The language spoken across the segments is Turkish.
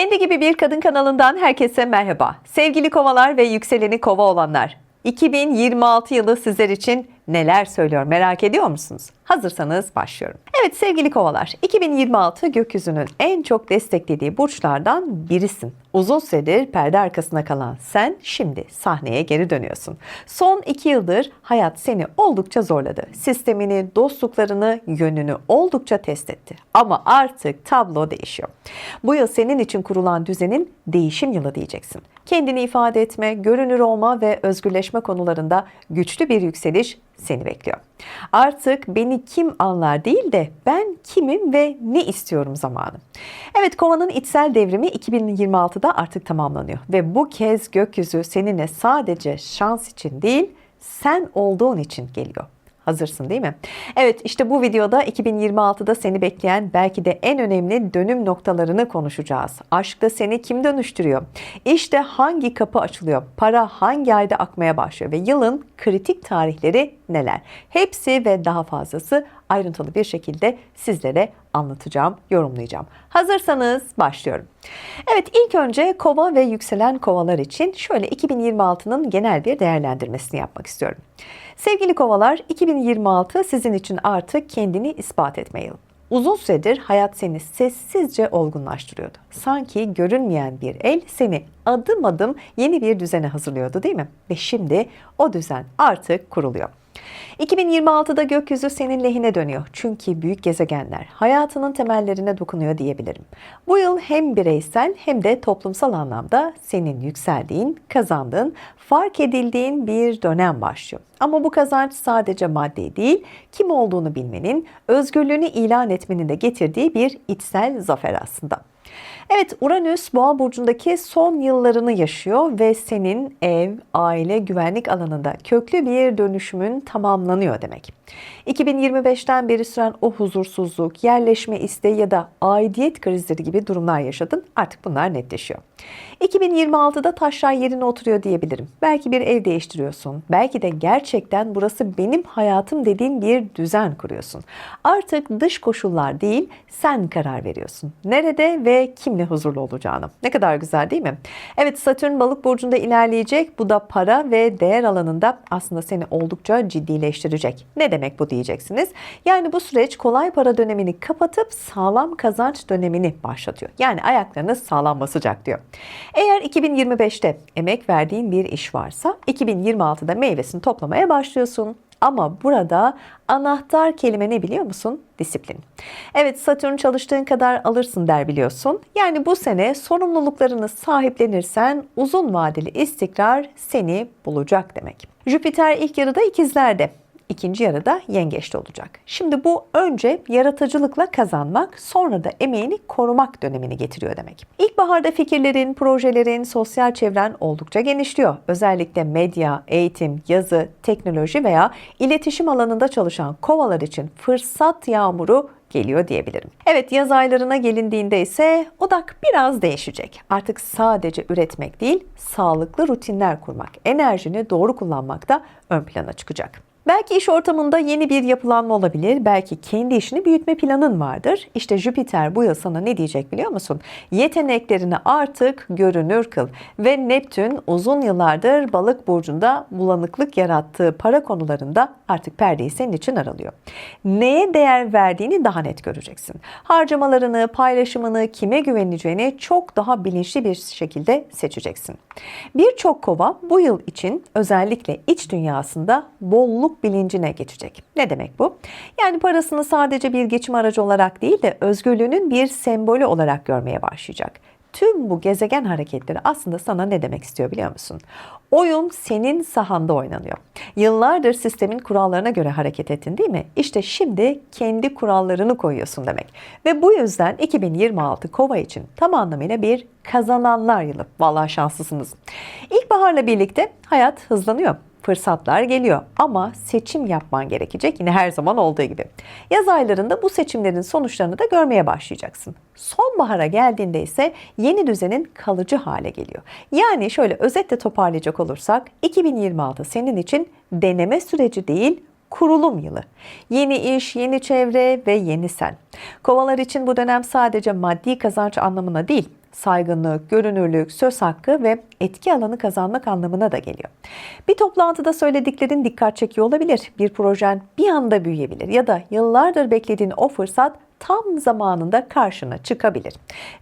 Kendi gibi bir kadın kanalından herkese merhaba. Sevgili kovalar ve yükseleni kova olanlar. 2026 yılı sizler için neler söylüyor merak ediyor musunuz? Hazırsanız başlıyorum. Evet sevgili kovalar, 2026 gökyüzünün en çok desteklediği burçlardan birisin. Uzun süredir perde arkasına kalan sen şimdi sahneye geri dönüyorsun. Son iki yıldır hayat seni oldukça zorladı. Sistemini, dostluklarını, yönünü oldukça test etti. Ama artık tablo değişiyor. Bu yıl senin için kurulan düzenin değişim yılı diyeceksin. Kendini ifade etme, görünür olma ve özgürleşme konularında güçlü bir yükseliş seni bekliyor. Artık beni kim anlar değil de ben kimim ve ne istiyorum zamanı. Evet kovanın içsel devrimi 2026'da artık tamamlanıyor ve bu kez gökyüzü seninle sadece şans için değil sen olduğun için geliyor. Hazırsın değil mi? Evet işte bu videoda 2026'da seni bekleyen belki de en önemli dönüm noktalarını konuşacağız. Aşkta seni kim dönüştürüyor? İşte hangi kapı açılıyor? Para hangi ayda akmaya başlıyor? Ve yılın kritik tarihleri neler? Hepsi ve daha fazlası ayrıntılı bir şekilde sizlere anlatacağım, yorumlayacağım. Hazırsanız başlıyorum. Evet ilk önce kova ve yükselen kovalar için şöyle 2026'nın genel bir değerlendirmesini yapmak istiyorum. Sevgili kovalar 2026 sizin için artık kendini ispat etme yılı. Uzun süredir hayat seni sessizce olgunlaştırıyordu. Sanki görünmeyen bir el seni adım adım yeni bir düzene hazırlıyordu değil mi? Ve şimdi o düzen artık kuruluyor. 2026'da gökyüzü senin lehine dönüyor. Çünkü büyük gezegenler hayatının temellerine dokunuyor diyebilirim. Bu yıl hem bireysel hem de toplumsal anlamda senin yükseldiğin, kazandığın, fark edildiğin bir dönem başlıyor. Ama bu kazanç sadece maddi değil, kim olduğunu bilmenin, özgürlüğünü ilan etmenin de getirdiği bir içsel zafer aslında. Evet Uranüs boğa burcundaki son yıllarını yaşıyor ve senin ev, aile, güvenlik alanında köklü bir dönüşümün tamamlanıyor demek. 2025'ten beri süren o huzursuzluk, yerleşme isteği ya da aidiyet krizleri gibi durumlar yaşadın. Artık bunlar netleşiyor. 2026'da taşlar yerine oturuyor diyebilirim. Belki bir ev değiştiriyorsun. Belki de gerçekten burası benim hayatım dediğin bir düzen kuruyorsun. Artık dış koşullar değil, sen karar veriyorsun. Nerede ve kimle huzurlu olacağını. Ne kadar güzel değil mi? Evet Satürn balık burcunda ilerleyecek. Bu da para ve değer alanında aslında seni oldukça ciddileştirecek. Ne demek bu diyeceksiniz? Yani bu süreç kolay para dönemini kapatıp sağlam kazanç dönemini başlatıyor. Yani ayaklarınız sağlam basacak diyor. Eğer 2025'te emek verdiğin bir iş varsa 2026'da meyvesini toplamaya başlıyorsun. Ama burada anahtar kelime ne biliyor musun? Disiplin. Evet Satürn çalıştığın kadar alırsın der biliyorsun. Yani bu sene sorumluluklarını sahiplenirsen uzun vadeli istikrar seni bulacak demek. Jüpiter ilk yarıda ikizlerde ikinci yarıda yengeçte olacak. Şimdi bu önce yaratıcılıkla kazanmak, sonra da emeğini korumak dönemini getiriyor demek. İlkbaharda fikirlerin, projelerin, sosyal çevren oldukça genişliyor. Özellikle medya, eğitim, yazı, teknoloji veya iletişim alanında çalışan kovalar için fırsat yağmuru geliyor diyebilirim. Evet yaz aylarına gelindiğinde ise odak biraz değişecek. Artık sadece üretmek değil, sağlıklı rutinler kurmak, enerjini doğru kullanmak da ön plana çıkacak. Belki iş ortamında yeni bir yapılanma olabilir. Belki kendi işini büyütme planın vardır. İşte Jüpiter bu yıl sana ne diyecek biliyor musun? Yeteneklerini artık görünür kıl. Ve Neptün uzun yıllardır balık burcunda bulanıklık yarattığı para konularında artık perdeyi senin için aralıyor. Neye değer verdiğini daha net göreceksin. Harcamalarını, paylaşımını, kime güveneceğini çok daha bilinçli bir şekilde seçeceksin. Birçok kova bu yıl için özellikle iç dünyasında bolluk bilincine geçecek. Ne demek bu? Yani parasını sadece bir geçim aracı olarak değil de özgürlüğünün bir sembolü olarak görmeye başlayacak. Tüm bu gezegen hareketleri aslında sana ne demek istiyor biliyor musun? Oyun senin sahanda oynanıyor. Yıllardır sistemin kurallarına göre hareket ettin değil mi? İşte şimdi kendi kurallarını koyuyorsun demek. Ve bu yüzden 2026 Kova için tam anlamıyla bir kazananlar yılı. Vallahi şanslısınız. İlkbaharla birlikte hayat hızlanıyor fırsatlar geliyor ama seçim yapman gerekecek yine her zaman olduğu gibi. Yaz aylarında bu seçimlerin sonuçlarını da görmeye başlayacaksın. Sonbahara geldiğinde ise yeni düzenin kalıcı hale geliyor. Yani şöyle özetle toparlayacak olursak 2026 senin için deneme süreci değil kurulum yılı. Yeni iş, yeni çevre ve yeni sen. Kovalar için bu dönem sadece maddi kazanç anlamına değil, saygınlık, görünürlük, söz hakkı ve etki alanı kazanmak anlamına da geliyor. Bir toplantıda söylediklerin dikkat çekiyor olabilir. Bir projen bir anda büyüyebilir ya da yıllardır beklediğin o fırsat tam zamanında karşına çıkabilir.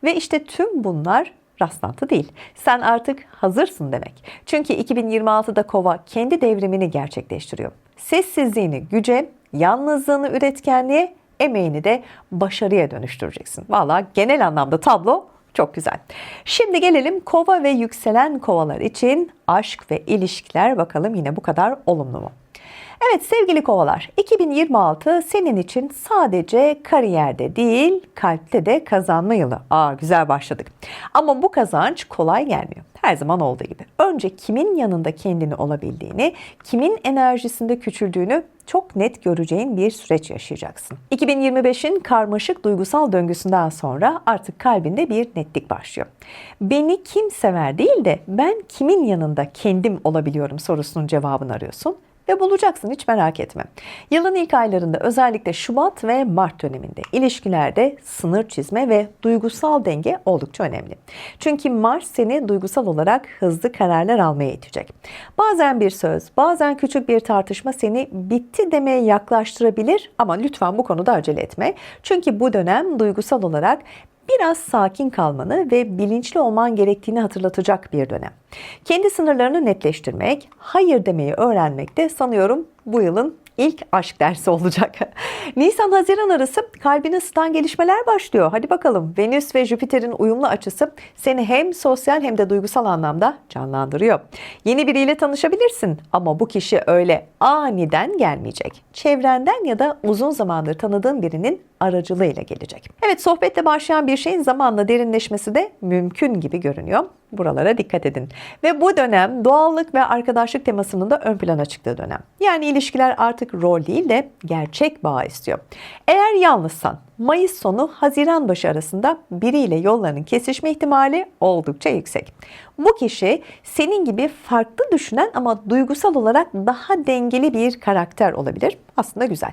Ve işte tüm bunlar rastlantı değil. Sen artık hazırsın demek. Çünkü 2026'da Kova kendi devrimini gerçekleştiriyor. Sessizliğini güce, yalnızlığını üretkenliğe, emeğini de başarıya dönüştüreceksin. Valla genel anlamda tablo çok güzel. Şimdi gelelim kova ve yükselen kovalar için aşk ve ilişkiler bakalım yine bu kadar olumlu mu? Evet sevgili kovalar 2026 senin için sadece kariyerde değil kalpte de kazanma yılı. Aa güzel başladık. Ama bu kazanç kolay gelmiyor. Her zaman olduğu gibi. Önce kimin yanında kendini olabildiğini, kimin enerjisinde küçüldüğünü çok net göreceğin bir süreç yaşayacaksın. 2025'in karmaşık duygusal döngüsünden sonra artık kalbinde bir netlik başlıyor. Beni kim sever değil de ben kimin yanında kendim olabiliyorum sorusunun cevabını arıyorsun ve bulacaksın hiç merak etme. Yılın ilk aylarında özellikle Şubat ve Mart döneminde ilişkilerde sınır çizme ve duygusal denge oldukça önemli. Çünkü Mars seni duygusal olarak hızlı kararlar almaya itecek. Bazen bir söz, bazen küçük bir tartışma seni bitti demeye yaklaştırabilir ama lütfen bu konuda acele etme. Çünkü bu dönem duygusal olarak biraz sakin kalmanı ve bilinçli olman gerektiğini hatırlatacak bir dönem. Kendi sınırlarını netleştirmek, hayır demeyi öğrenmek de sanıyorum bu yılın ilk aşk dersi olacak. Nisan-Haziran arası kalbini ısıtan gelişmeler başlıyor. Hadi bakalım Venüs ve Jüpiter'in uyumlu açısı seni hem sosyal hem de duygusal anlamda canlandırıyor. Yeni biriyle tanışabilirsin ama bu kişi öyle aniden gelmeyecek. Çevrenden ya da uzun zamandır tanıdığın birinin aracılığıyla gelecek. Evet sohbetle başlayan bir şeyin zamanla derinleşmesi de mümkün gibi görünüyor. Buralara dikkat edin. Ve bu dönem doğallık ve arkadaşlık temasının da ön plana çıktığı dönem. Yani ilişkiler artık rol değil de gerçek bağ istiyor. Eğer yalnızsan Mayıs sonu Haziran başı arasında biriyle yollarının kesişme ihtimali oldukça yüksek. Bu kişi senin gibi farklı düşünen ama duygusal olarak daha dengeli bir karakter olabilir. Aslında güzel.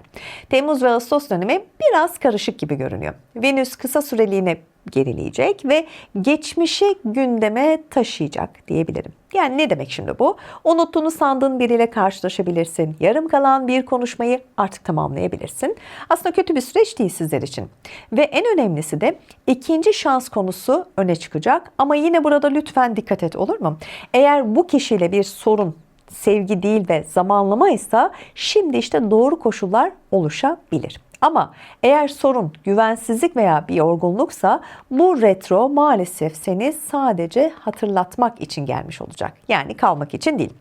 Temmuz ve Ağustos dönemi biraz karışık gibi görünüyor. Venüs kısa süreliğine gerileyecek ve geçmişi gündeme taşıyacak diyebilirim. Yani ne demek şimdi bu? Unuttuğunu sandığın biriyle karşılaşabilirsin. Yarım kalan bir konuşmayı artık tamamlayabilirsin. Aslında kötü bir süreç değil sizler için. Ve en önemlisi de ikinci şans konusu öne çıkacak. Ama yine burada lütfen dikkat et olur mu? Eğer bu kişiyle bir sorun sevgi değil ve zamanlama ise şimdi işte doğru koşullar oluşabilir. Ama eğer sorun güvensizlik veya bir yorgunluksa bu retro maalesef seni sadece hatırlatmak için gelmiş olacak. Yani kalmak için değil.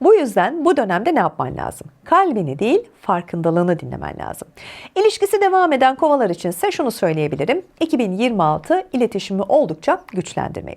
Bu yüzden bu dönemde ne yapman lazım? Kalbini değil farkındalığını dinlemen lazım. İlişkisi devam eden kovalar içinse şunu söyleyebilirim. 2026 iletişimi oldukça güçlendirme.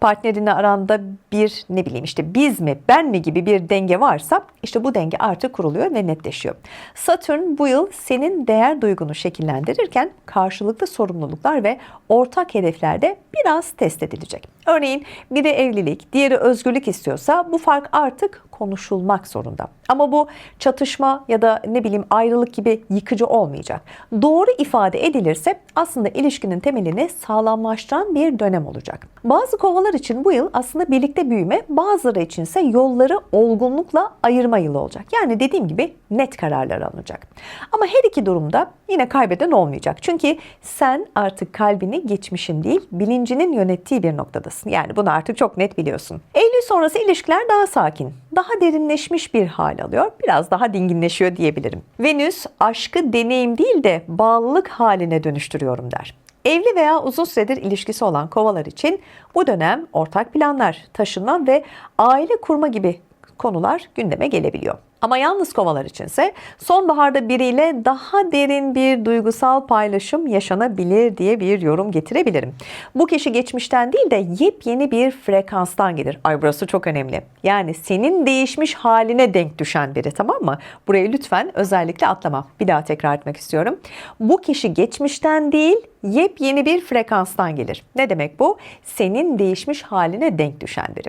Partnerinle aranda bir ne bileyim işte biz mi ben mi gibi bir denge varsa işte bu denge artık kuruluyor ve netleşiyor. Satürn bu yıl senin değer duygunu şekillendirirken karşılıklı sorumluluklar ve ortak hedeflerde biraz test edilecek. Örneğin biri evlilik, diğeri özgürlük istiyorsa bu fark artık konuşulmak zorunda. Ama bu çatışma ya da ne bileyim ayrılık gibi yıkıcı olmayacak. Doğru ifade edilirse aslında ilişkinin temelini sağlamlaştıran bir dönem olacak. Bazı kovalar için bu yıl aslında birlikte büyüme, bazıları içinse yolları olgunlukla ayırma yılı olacak. Yani dediğim gibi net kararlar alınacak. Ama her iki durumda yine kaybeden olmayacak. Çünkü sen artık kalbini geçmişin değil, bilincinin yönettiği bir noktadasın. Yani bunu artık çok net biliyorsun. Eylül sonrası ilişkiler daha sakin, daha derinleşmiş bir hal alıyor. Biraz daha dinginleşiyor diyebilirim. Venüs aşkı deneyim değil de bağlılık haline dönüştürüyorum der. Evli veya uzun süredir ilişkisi olan kovalar için bu dönem ortak planlar, taşınma ve aile kurma gibi konular gündeme gelebiliyor. Ama yalnız kovalar içinse sonbaharda biriyle daha derin bir duygusal paylaşım yaşanabilir diye bir yorum getirebilirim. Bu kişi geçmişten değil de yepyeni bir frekanstan gelir. Ay burası çok önemli. Yani senin değişmiş haline denk düşen biri tamam mı? Burayı lütfen özellikle atlama. Bir daha tekrar etmek istiyorum. Bu kişi geçmişten değil yepyeni bir frekanstan gelir. Ne demek bu? Senin değişmiş haline denk düşen biri.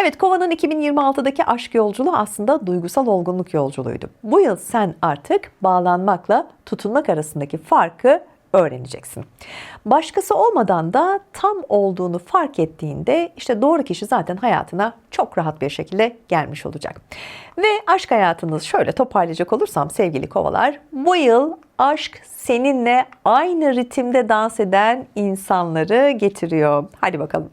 Evet Kova'nın 2026'daki aşk yolculuğu aslında duygusal olgunluk yolculuğuydu. Bu yıl sen artık bağlanmakla tutunmak arasındaki farkı öğreneceksin. Başkası olmadan da tam olduğunu fark ettiğinde işte doğru kişi zaten hayatına çok rahat bir şekilde gelmiş olacak. Ve aşk hayatınız şöyle toparlayacak olursam sevgili kovalar bu yıl aşk seninle aynı ritimde dans eden insanları getiriyor. Hadi bakalım.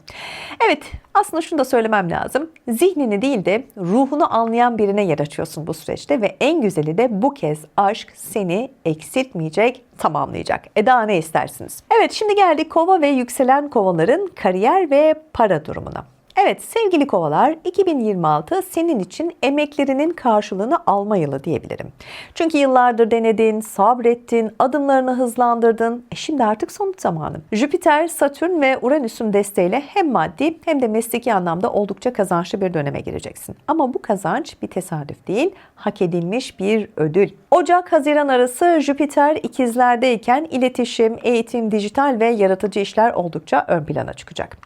Evet aslında şunu da söylemem lazım. Zihnini değil de ruhunu anlayan birine yer açıyorsun bu süreçte ve en güzeli de bu kez aşk seni eksiltmeyecek, tamamlayacak. E daha ne istersiniz? Evet şimdi geldik kova ve yükselen kovaların kariyer ve para durumuna. Evet sevgili kovalar 2026 senin için emeklerinin karşılığını alma yılı diyebilirim. Çünkü yıllardır denedin, sabrettin, adımlarını hızlandırdın. E şimdi artık sonuç zamanı. Jüpiter, Satürn ve Uranüs'ün desteğiyle hem maddi hem de mesleki anlamda oldukça kazançlı bir döneme gireceksin. Ama bu kazanç bir tesadüf değil, hak edilmiş bir ödül. Ocak-Haziran arası Jüpiter ikizlerdeyken iletişim, eğitim, dijital ve yaratıcı işler oldukça ön plana çıkacak.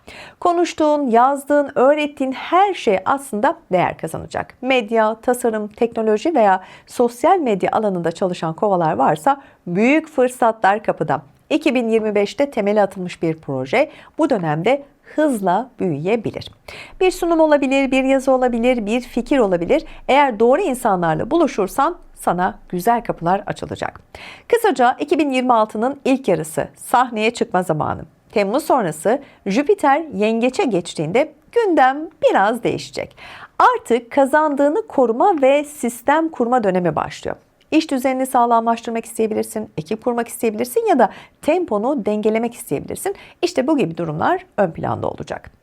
Konuştuğun, yazdığın, öğrettiğin her şey aslında değer kazanacak. Medya, tasarım, teknoloji veya sosyal medya alanında çalışan kovalar varsa büyük fırsatlar kapıda. 2025'te temeli atılmış bir proje bu dönemde hızla büyüyebilir. Bir sunum olabilir, bir yazı olabilir, bir fikir olabilir. Eğer doğru insanlarla buluşursan sana güzel kapılar açılacak. Kısaca 2026'nın ilk yarısı sahneye çıkma zamanı. Temmuz sonrası Jüpiter yengeçe geçtiğinde gündem biraz değişecek. Artık kazandığını koruma ve sistem kurma dönemi başlıyor. İş düzenini sağlamlaştırmak isteyebilirsin, ekip kurmak isteyebilirsin ya da temponu dengelemek isteyebilirsin. İşte bu gibi durumlar ön planda olacak.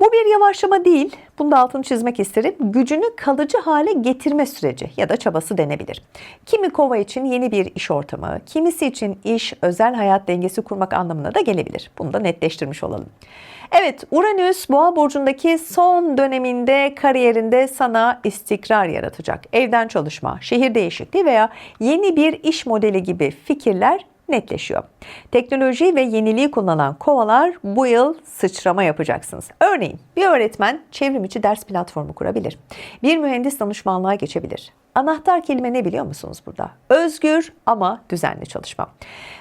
Bu bir yavaşlama değil, bunu da altını çizmek isterim. Gücünü kalıcı hale getirme süreci ya da çabası denebilir. Kimi kova için yeni bir iş ortamı, kimisi için iş, özel hayat dengesi kurmak anlamına da gelebilir. Bunu da netleştirmiş olalım. Evet, Uranüs Boğa burcundaki son döneminde kariyerinde sana istikrar yaratacak. Evden çalışma, şehir değişikliği veya yeni bir iş modeli gibi fikirler netleşiyor. Teknoloji ve yeniliği kullanan kovalar bu yıl sıçrama yapacaksınız. Örneğin bir öğretmen çevrim içi ders platformu kurabilir. Bir mühendis danışmanlığa geçebilir. Anahtar kelime ne biliyor musunuz burada? Özgür ama düzenli çalışma.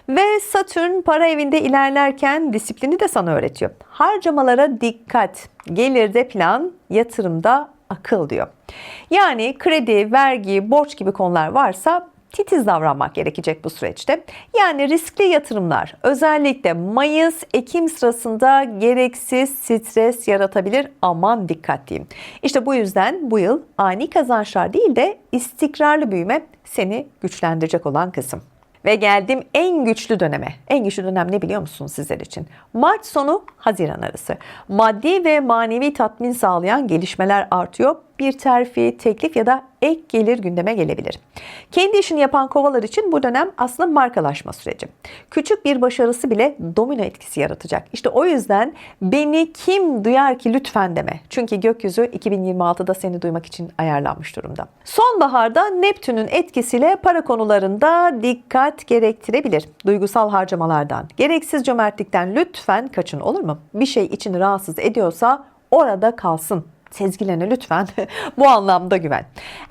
Ve Satürn para evinde ilerlerken disiplini de sana öğretiyor. Harcamalara dikkat, gelirde plan, yatırımda akıl diyor. Yani kredi, vergi, borç gibi konular varsa titiz davranmak gerekecek bu süreçte. Yani riskli yatırımlar özellikle Mayıs-Ekim sırasında gereksiz stres yaratabilir. Aman dikkat diyeyim. İşte bu yüzden bu yıl ani kazançlar değil de istikrarlı büyüme seni güçlendirecek olan kısım. Ve geldim en güçlü döneme. En güçlü dönem ne biliyor musunuz sizler için? Mart sonu Haziran arası. Maddi ve manevi tatmin sağlayan gelişmeler artıyor. Bir terfi, teklif ya da ek gelir gündeme gelebilir. Kendi işini yapan kovalar için bu dönem aslında markalaşma süreci. Küçük bir başarısı bile domino etkisi yaratacak. İşte o yüzden beni kim duyar ki lütfen deme. Çünkü gökyüzü 2026'da seni duymak için ayarlanmış durumda. Sonbaharda Neptün'ün etkisiyle para konularında dikkat gerektirebilir. Duygusal harcamalardan, gereksiz cömertlikten lütfen kaçın olur mu? Bir şey içini rahatsız ediyorsa orada kalsın sezgilerine lütfen bu anlamda güven.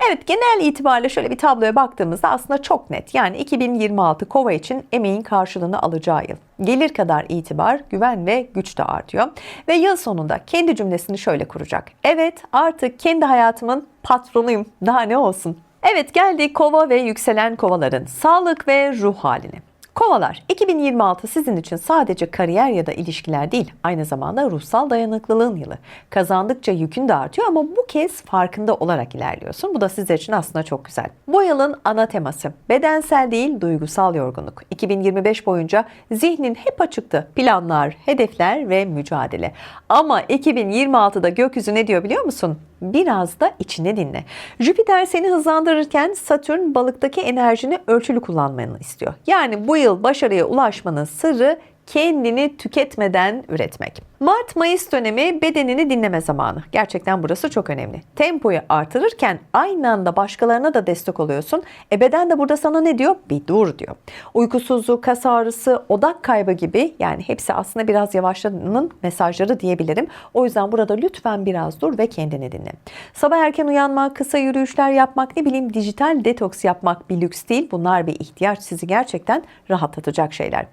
Evet genel itibariyle şöyle bir tabloya baktığımızda aslında çok net. Yani 2026 kova için emeğin karşılığını alacağı yıl. Gelir kadar itibar, güven ve güç de artıyor. Ve yıl sonunda kendi cümlesini şöyle kuracak. Evet artık kendi hayatımın patronuyum. Daha ne olsun? Evet geldik kova ve yükselen kovaların sağlık ve ruh haline. Kovalar, 2026 sizin için sadece kariyer ya da ilişkiler değil, aynı zamanda ruhsal dayanıklılığın yılı. Kazandıkça yükün de artıyor ama bu kez farkında olarak ilerliyorsun. Bu da sizler için aslında çok güzel. Bu yılın ana teması bedensel değil, duygusal yorgunluk. 2025 boyunca zihnin hep açıktı. Planlar, hedefler ve mücadele. Ama 2026'da gökyüzü ne diyor biliyor musun? Biraz da içine dinle. Jüpiter seni hızlandırırken Satürn balıktaki enerjini ölçülü kullanmanı istiyor. Yani bu yıl başarıya ulaşmanın sırrı kendini tüketmeden üretmek. Mart-Mayıs dönemi bedenini dinleme zamanı. Gerçekten burası çok önemli. Tempoyu artırırken aynı anda başkalarına da destek oluyorsun. E beden de burada sana ne diyor? Bir dur diyor. Uykusuzluk, kas ağrısı, odak kaybı gibi yani hepsi aslında biraz yavaşlamanın mesajları diyebilirim. O yüzden burada lütfen biraz dur ve kendini dinle. Sabah erken uyanmak, kısa yürüyüşler yapmak, ne bileyim dijital detoks yapmak bir lüks değil. Bunlar bir ihtiyaç sizi gerçekten rahatlatacak şeyler.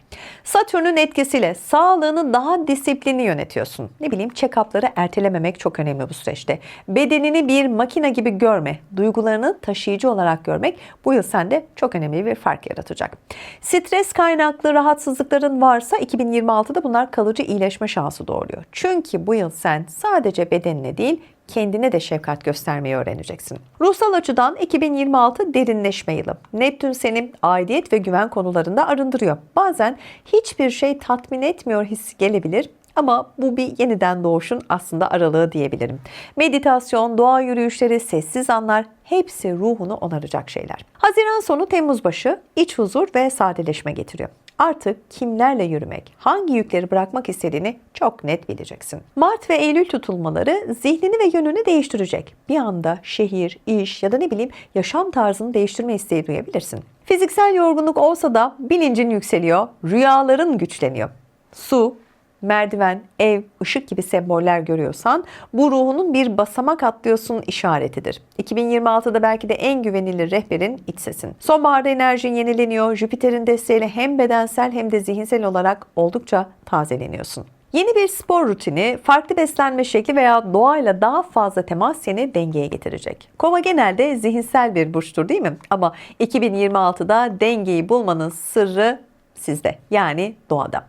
Satürn'ün etkisiyle sağlığını daha disiplinli yönetiyorsun. Ne bileyim check-up'ları ertelememek çok önemli bu süreçte. Bedenini bir makine gibi görme, duygularını taşıyıcı olarak görmek bu yıl sende çok önemli bir fark yaratacak. Stres kaynaklı rahatsızlıkların varsa 2026'da bunlar kalıcı iyileşme şansı doğuruyor. Çünkü bu yıl sen sadece bedenine değil kendine de şefkat göstermeyi öğreneceksin. Ruhsal açıdan 2026 derinleşme yılı. Neptün seni aidiyet ve güven konularında arındırıyor. Bazen hiçbir şey tatmin etmiyor hissi gelebilir ama bu bir yeniden doğuşun aslında aralığı diyebilirim. Meditasyon, doğa yürüyüşleri, sessiz anlar hepsi ruhunu onaracak şeyler. Haziran sonu Temmuz başı iç huzur ve sadeleşme getiriyor. Artık kimlerle yürümek, hangi yükleri bırakmak istediğini çok net bileceksin. Mart ve Eylül tutulmaları zihnini ve yönünü değiştirecek. Bir anda şehir, iş ya da ne bileyim yaşam tarzını değiştirme isteği duyabilirsin. Fiziksel yorgunluk olsa da bilincin yükseliyor, rüyaların güçleniyor. Su, merdiven, ev, ışık gibi semboller görüyorsan bu ruhunun bir basamak atlıyorsun işaretidir. 2026'da belki de en güvenilir rehberin iç sesin. Sonbaharda enerjin yenileniyor. Jüpiter'in desteğiyle hem bedensel hem de zihinsel olarak oldukça tazeleniyorsun. Yeni bir spor rutini, farklı beslenme şekli veya doğayla daha fazla temas seni dengeye getirecek. Kova genelde zihinsel bir burçtur değil mi? Ama 2026'da dengeyi bulmanın sırrı sizde yani doğada.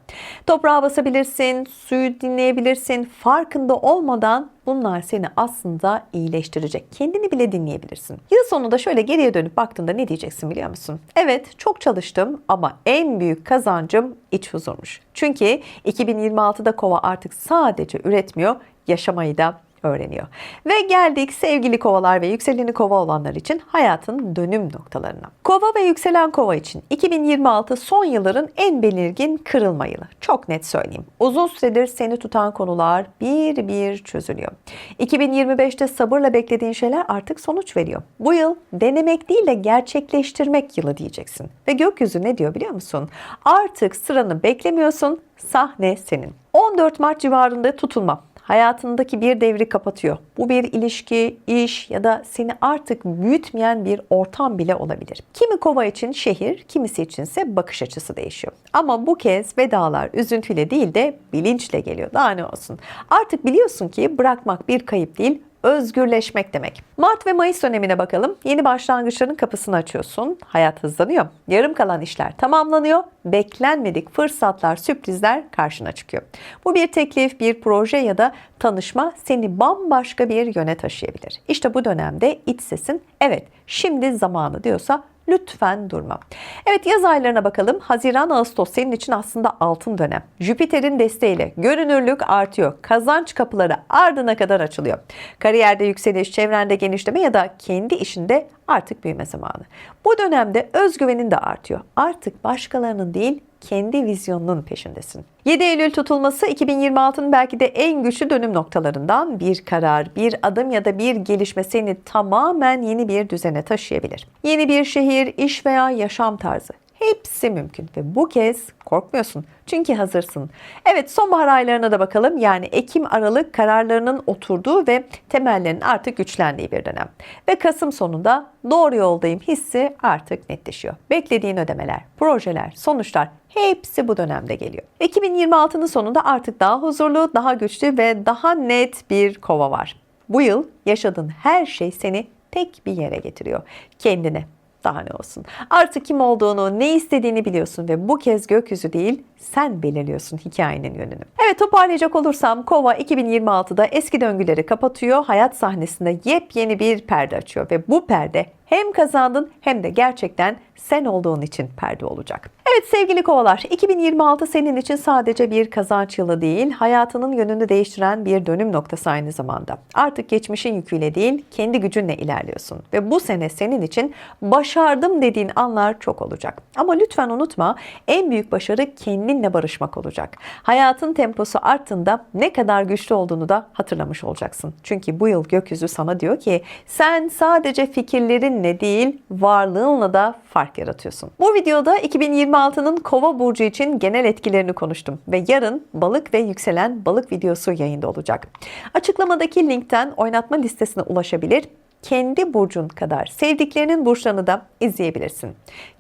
Toprağa basabilirsin, suyu dinleyebilirsin. Farkında olmadan bunlar seni aslında iyileştirecek. Kendini bile dinleyebilirsin. Yıl sonunda şöyle geriye dönüp baktığında ne diyeceksin biliyor musun? Evet çok çalıştım ama en büyük kazancım iç huzurmuş. Çünkü 2026'da kova artık sadece üretmiyor, yaşamayı da öğreniyor. Ve geldik sevgili kovalar ve yükseleni kova olanlar için hayatın dönüm noktalarına. Kova ve yükselen kova için 2026 son yılların en belirgin kırılma yılı. Çok net söyleyeyim. Uzun süredir seni tutan konular bir bir çözülüyor. 2025'te sabırla beklediğin şeyler artık sonuç veriyor. Bu yıl denemek değil de gerçekleştirmek yılı diyeceksin. Ve gökyüzü ne diyor biliyor musun? Artık sıranı beklemiyorsun, sahne senin. 14 Mart civarında tutulma hayatındaki bir devri kapatıyor. Bu bir ilişki, iş ya da seni artık büyütmeyen bir ortam bile olabilir. Kimi kova için şehir, kimisi içinse bakış açısı değişiyor. Ama bu kez vedalar üzüntüyle değil de bilinçle geliyor. Daha ne olsun. Artık biliyorsun ki bırakmak bir kayıp değil, özgürleşmek demek. Mart ve Mayıs dönemine bakalım. Yeni başlangıçların kapısını açıyorsun. Hayat hızlanıyor. Yarım kalan işler tamamlanıyor. Beklenmedik fırsatlar, sürprizler karşına çıkıyor. Bu bir teklif, bir proje ya da tanışma seni bambaşka bir yöne taşıyabilir. İşte bu dönemde iç sesin evet şimdi zamanı diyorsa lütfen durma. Evet yaz aylarına bakalım. Haziran, Ağustos senin için aslında altın dönem. Jüpiter'in desteğiyle görünürlük artıyor. Kazanç kapıları ardına kadar açılıyor. Kariyerde yükseliş, çevrende genişleme ya da kendi işinde artık büyüme zamanı. Bu dönemde özgüvenin de artıyor. Artık başkalarının değil kendi vizyonunun peşindesin. 7 Eylül tutulması 2026'nın belki de en güçlü dönüm noktalarından bir karar, bir adım ya da bir gelişme seni tamamen yeni bir düzene taşıyabilir. Yeni bir şehir, iş veya yaşam tarzı. Hepsi mümkün ve bu kez korkmuyorsun. Çünkü hazırsın. Evet sonbahar aylarına da bakalım. Yani Ekim Aralık kararlarının oturduğu ve temellerinin artık güçlendiği bir dönem. Ve Kasım sonunda doğru yoldayım hissi artık netleşiyor. Beklediğin ödemeler, projeler, sonuçlar hepsi bu dönemde geliyor. 2026'nın sonunda artık daha huzurlu, daha güçlü ve daha net bir kova var. Bu yıl yaşadığın her şey seni tek bir yere getiriyor. Kendine, daha ne olsun. Artık kim olduğunu, ne istediğini biliyorsun ve bu kez gökyüzü değil, sen belirliyorsun hikayenin yönünü. Evet toparlayacak olursam Kova 2026'da eski döngüleri kapatıyor, hayat sahnesinde yepyeni bir perde açıyor ve bu perde hem kazandın hem de gerçekten sen olduğun için perde olacak. Evet sevgili kovalar, 2026 senin için sadece bir kazanç yılı değil, hayatının yönünü değiştiren bir dönüm noktası aynı zamanda. Artık geçmişin yüküyle değil, kendi gücünle ilerliyorsun. Ve bu sene senin için başardım dediğin anlar çok olacak. Ama lütfen unutma, en büyük başarı kendi kendinle barışmak olacak. Hayatın temposu arttığında ne kadar güçlü olduğunu da hatırlamış olacaksın. Çünkü bu yıl gökyüzü sana diyor ki sen sadece fikirlerinle değil varlığınla da fark yaratıyorsun. Bu videoda 2026'nın Kova burcu için genel etkilerini konuştum ve yarın balık ve yükselen balık videosu yayında olacak. Açıklamadaki linkten oynatma listesine ulaşabilir kendi burcun kadar sevdiklerinin burçlarını da izleyebilirsin.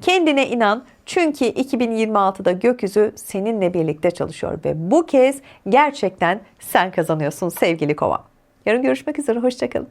Kendine inan çünkü 2026'da gökyüzü seninle birlikte çalışıyor ve bu kez gerçekten sen kazanıyorsun sevgili kova. Yarın görüşmek üzere, hoşçakalın.